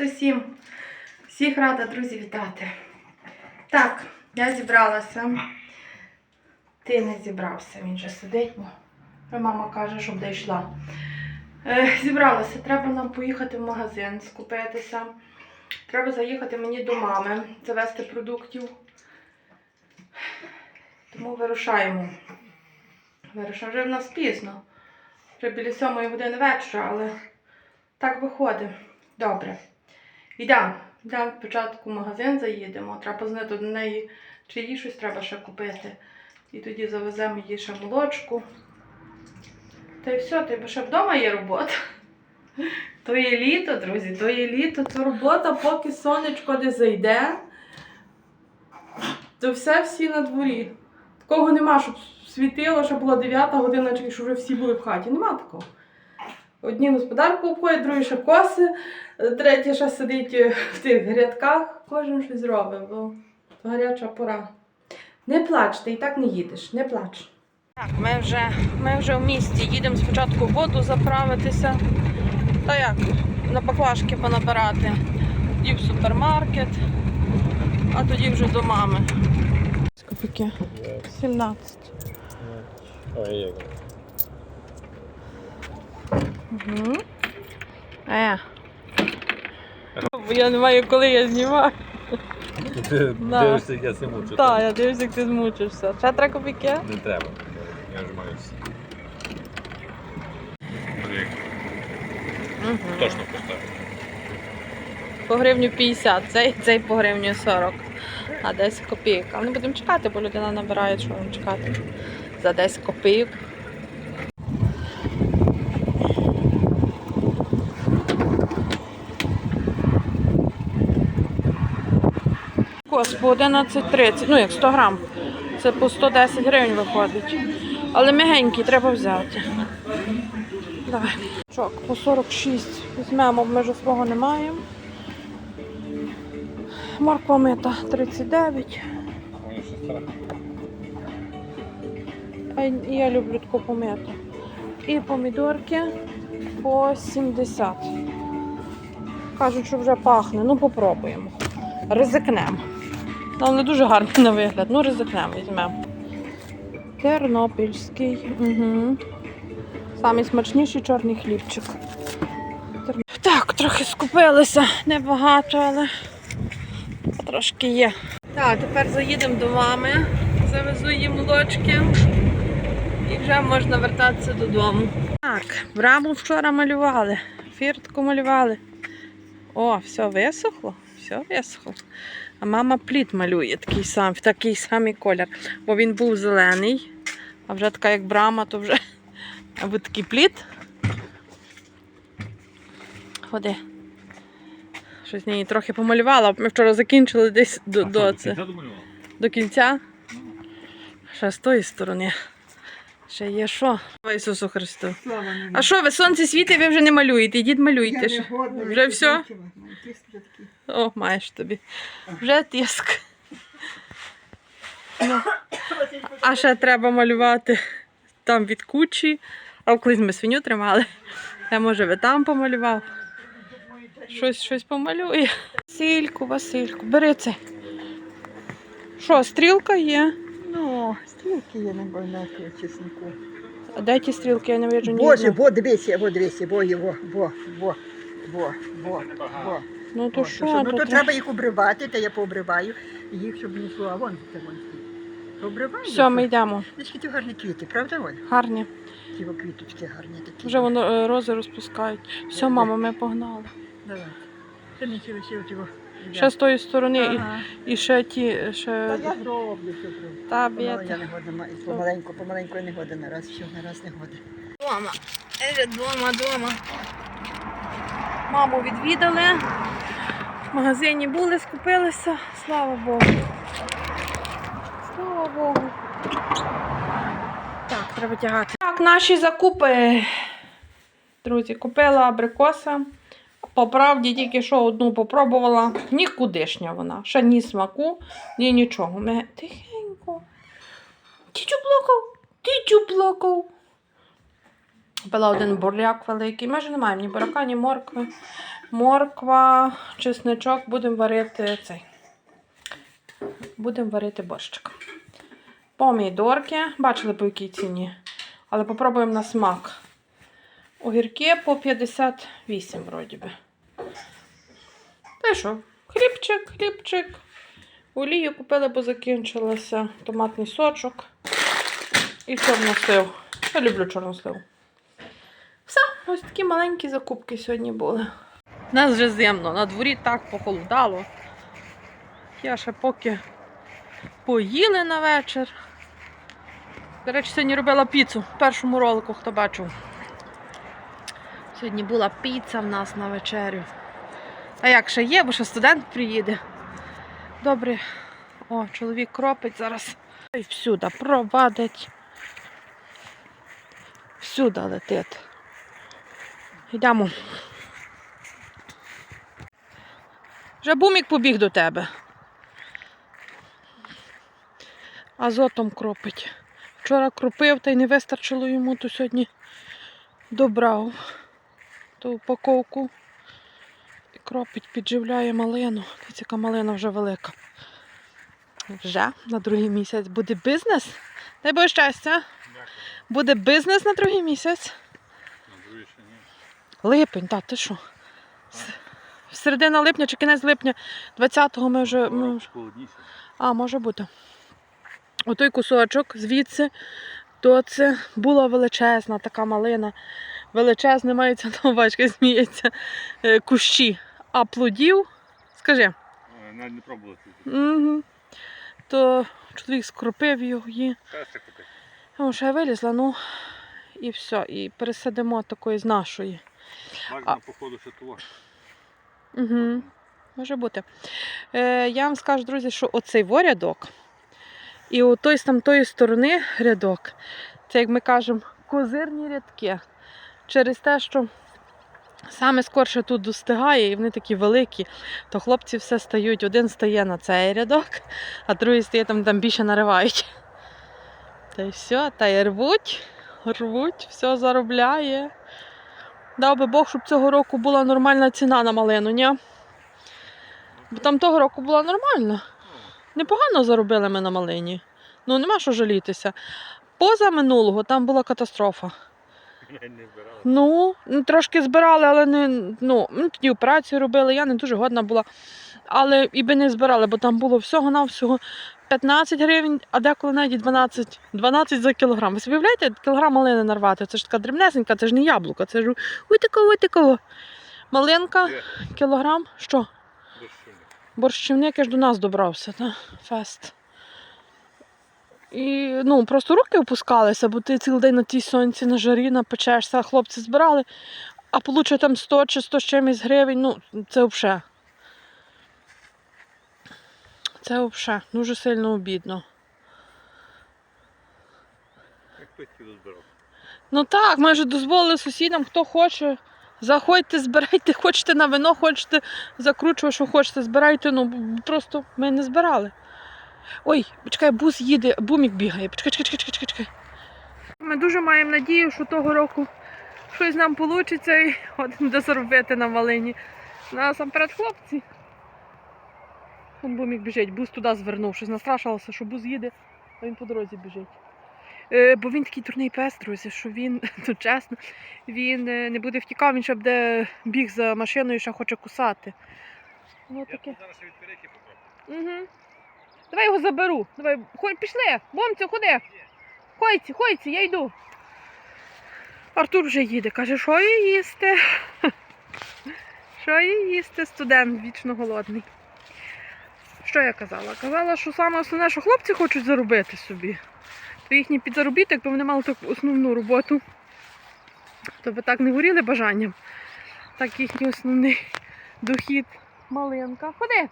Привіт усім! Всіх рада, друзі, вітати. Так, я зібралася. Ти не зібрався, він же сидить, мама каже, щоб де йшла. Е, зібралася, треба нам поїхати в магазин, скупитися. Треба заїхати мені до мами, завести продуктів. Тому вирушаємо. Вирушаємо вже в нас пізно. Вже біля сьомої години вечора, але так виходить. Добре. Йдемо. Йдемо спочатку в магазин заїдемо. Треба познати до неї, чи їй щось треба ще купити. І тоді завеземо їй ще молочку. Та й все, ти ще вдома є робота. То є літо, друзі, то є літо, то робота, поки сонечко не зайде, то все всі на дворі. Такого нема, щоб світило, що була 9 година, чи що вже всі були в хаті. Нема такого. Одні господарку обходять, другі ще коси, третє ще сидить е, в тих грядках, кожен щось робить, бо то гаряча пора. Не плач, ти і так не їдеш, не плач. Так, ми вже, ми вже в місті. Їдемо спочатку в воду заправитися. Та як, на баклажки понабирати. Тоді в супермаркет, а тоді вже до мами. Копійки. 17. Ой, як. Угу. Е. Бо я не маю коли я знімаю. Ти Да. дивишся, як я це мучу. Так, я дивлюся, як ти змучишся. Ще три копійки? Не треба. Я ж маю всі. Угу. Точно поставив. По гривню 50, цей, цей по гривню 40. А 10 копійок. А ми будемо чекати, бо людина набирає, що вам чекати. За 10 копійок. По 11,30, ну як 100 грам. Це по 110 гривень виходить. Але м'ягенький треба взяти. Давай. Чок, по 46 візьмемо, ми ж свого не маємо. Морква мита 39. Мені ще. А я люблю таку помиту. І помідорки по 70. Кажуть, що вже пахне. Ну, попробуємо. Ризикнемо. Ну, не дуже гарний на вигляд, ну ризикнемо, візьмемо. Тернопільський. Угу. Самий смачніший чорний хлібчик. Так, трохи скупилися. Небагато, але трошки є. Так, тепер заїдемо до мами, завезу їй молочки і вже можна вертатися додому. Так, браму вчора малювали, фіртку малювали. О, все висохло, все висохло. А мама плід малює такий сам, в такий самий колір. Бо він був зелений, а вже така як брама, то вже або такий плід. Ходи. Щось ні, трохи помалювала. Ми вчора закінчили десь до, до, це, до кінця. Ще з тої сторони. Ще є що? Слава Ісусу Христу. А що ви сонце світить, ви вже не малюєте? Ідіть малюйте. ж. Вже все? О, маєш тобі. Вже тиск. Ну. А ще треба малювати там від кучі. А колись ми свиню тримали. Я може ви там помалював. Щось щось помалює. Васильку, Васильку, бери це. Що, стрілка є? Стрілки є на больнаки чеснику. А де ті стрілки, я не бачу ні. Боже, во, дивися, во, дивися, во, во, во, во, во, во, во. Ну то що? Ну, то треба- їх обривати, та я пообриваю їх, щоб не йшло, а вон це вон. Обриваю. Все, ми йдемо. Десь ті гарні квіти, правда, Оль? Гарні. Ті квіточки гарні такі. Вже воно е, рози розпускають. Все, мама, ми погнали. Давай. Це не ще лише його. Ще з тої сторони і, Ага. і ще ті. Та Ще... я зроблю, все зроблю. Та Помало я б'єте. не годна, ма- помаленьку, помаленьку я не годна на раз, що на раз не годна. Дома. Вже дома, дома. Маму відвідали. В магазині були, скупилися. Слава Богу. Слава Богу. Так, треба тягати. Так, наші закупи. Друзі, купила абрикоса. По правді тільки що одну попробувала. Нікудишня вона. Ще ні смаку, ні нічого. Ми тихенько. Тітю плакав, тітю плакав. Купила один буряк великий. Майже немає ні буряка, ні моркви. Морква, чесничок, будемо варити цей. Будемо варити борщик. Помідорки. Бачили по якій ціні. Але попробуємо на смак. Огірки по 58, вроді би. Та що? Хлібчик, хлібчик. Олію купили, бо закінчилася. Томатний сочок. І чорнослив. Я люблю чорнослив. Все, ось такі маленькі закупки сьогодні були. У нас вже зимно, на дворі так похолодало. Я ще поки поїли на вечір. До речі, сьогодні робила піцу в першому ролику, хто бачив. Сьогодні була піца в нас на вечерю. А як ще є, бо ще студент приїде. Добре. О, чоловік кропить зараз. І всюди провадить. Всюди летить. Йдемо. Вже бумік побіг до тебе. Азотом кропить. Вчора кропив та й не вистачило йому, то сьогодні добрав ту упаковку. І кропить, підживляє малину. Дивіться, яка малина вже велика. Вже на другий місяць буде бізнес. Дай Боже щастя. Буде бізнес на другий місяць. На другий ще ні. Липень, та ти що? Середина липня чи кінець липня 20-го ми вже. Ми... А, може бути. Отой кусочок звідси, то це була величезна така малина. Величезна мається на увазі, зміється е, кущі. А плодів, скажи, Е, Навіть не пробували угу. то чоловік скропив такий. О, ще вилізла, ну і все. І пересадимо такої з нашої. Бажано, походу, ще того. Угу. Може бути. Е, я вам скажу, друзі, що оцей рядок і у той з тамтої сторони рядок. Це, як ми кажемо, козирні рядки. Через те, що саме скорше тут достигає, і вони такі великі, то хлопці все стають. Один стає на цей рядок, а другий стає там, там більше наривають. Та й все, та й рвуть, рвуть, все заробляє. Дав би Бог, щоб цього року була нормальна ціна на малину, ні? Бо там того року була нормальна. Непогано заробили ми на малині. Ну, нема що жалітися. Поза минулого там була катастрофа. Не збирали. Ну, ну, трошки збирали, але не. Ну, тоді операцію робили, я не дуже годна була. Але і би не збирали, бо там було всього-навсього 15 гривень, а деколи навіть 12, 12 за кілограм. Ви собі уявляєте, кілограм малини нарвати? Це ж така дрібнесенька, це ж не яблука, це ж ой. Малинка, кілограм, що? Борщівник. Борщівник аж до нас добрався, та? фест. І ну, просто руки опускалися, бо ти цілий день на тій сонці, на жарі, напечешся, а хлопці збирали, а получає там 100 чи 100 з чимось гривень, ну, це взагалі. Це взагалі дуже сильно обідно. Як хтось тіло збирав. Ну так, ми вже дозволили сусідам, хто хоче. Заходьте, збирайте, хочете на вино, хочете закручувати, що хочете, збирайте. Ну просто ми не збирали. Ой, почекай, бус їде, бумік бігає. Почекай, чекай, чекай, чекай, чекай. Ми дуже маємо надію, що того року щось нам вийде і один буде заробити на малині. Насамперед хлопці. Вон бумік біжить, бус туди звернув, щось настрашилося, що бус їде, а він по дорозі біжить. Е, бо він такий дурний пес, друзі, що він, ну чесно, він е, не буде втікав, він ще буде біг за машиною, ще хоче кусати. Ну Я таке. зараз ще відкрити попробую. Угу. Давай його заберу. Давай, пішли, бомцю, ходи. Ходьці, ходьці, я йду. Артур вже їде, каже, що їй їсти? Що їй їсти, студент вічно голодний. Що я казала? Казала, що саме основне, що хлопці хочуть заробити собі. То їхній підзаробіток, якби вони мали таку основну роботу, то би так не горіли бажанням. Так їхній основний дохід малинка. Ходи.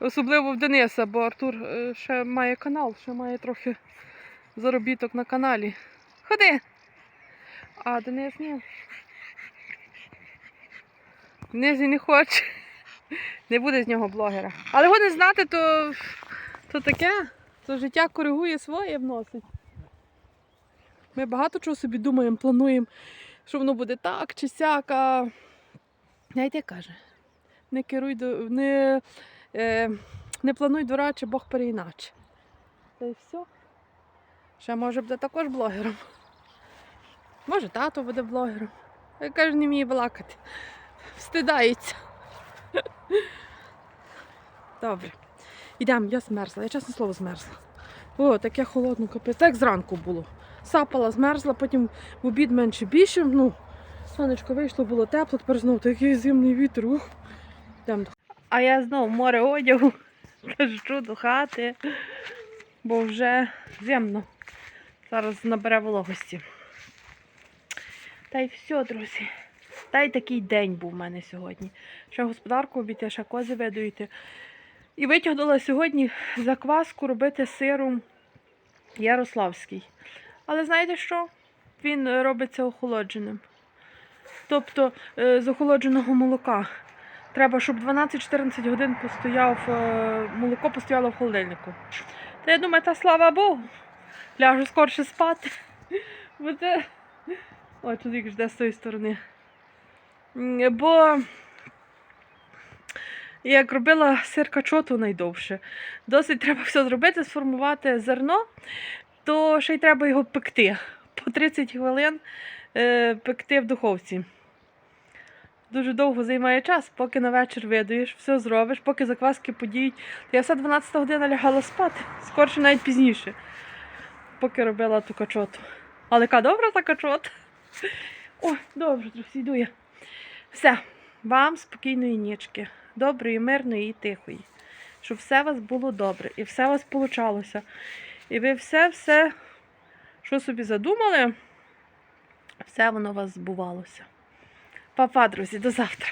Особливо в Дениса, бо Артур е, ще має канал, ще має трохи заробіток на каналі. Ходи! А Денис ні. Денис не хоче. Не буде з нього блогера. Але не знати, то, то таке. То життя коригує своє вносить. Ми багато чого собі думаємо, плануємо, що воно буде так чи сяк, а знаєте, каже, не керуй до не, не плануй дураче, Бог переіначе. Та й все. Ще може буде також блогером. Може, тато буде блогером. Я каже, не вміє балакати. Встидається. Добре. Ідемо, я змерзла, я чесне слово змерзла. О, таке холодно капець. Так зранку було. Сапала, змерзла, потім в обід менше більше. Ну, сонечко вийшло, було тепло, тепер знову такий зимний вітер. Ух. Йдемо до- А я знову море одягу. Кажу до хати, бо вже зимно. Зараз набере вологості. Та й все, друзі. Та й такий день був у мене сьогодні. Ще господарку обійти, ще кози видуїти. І витягнула сьогодні закваску робити сиром Ярославський. Але знаєте що? Він робиться охолодженим. Тобто е, з охолодженого молока. Треба, щоб 12-14 годин постояв, е, молоко постояло в холодильнику. Та я думаю, та слава Богу, ляжу скорше спати. Бо це... Ой, чоловік жде з тої сторони. Бо як робила сир качоту найдовше, досить треба все зробити, сформувати зерно, то ще й треба його пекти. По 30 хвилин е, пекти в духовці. Дуже довго займає час, поки на вечір видаєш, все зробиш, поки закваски подіють. Я все 12 година лягала спати, скорше навіть пізніше, поки робила ту качоту. Але яка добра та качота. Ой, добре, друзі, йду я. Все, вам спокійної нічки, доброї, мирної і тихої. Щоб все у вас було добре і все у вас получалося. І ви все-все, що собі задумали, все воно у вас збувалося. Па-па, друзі, до завтра.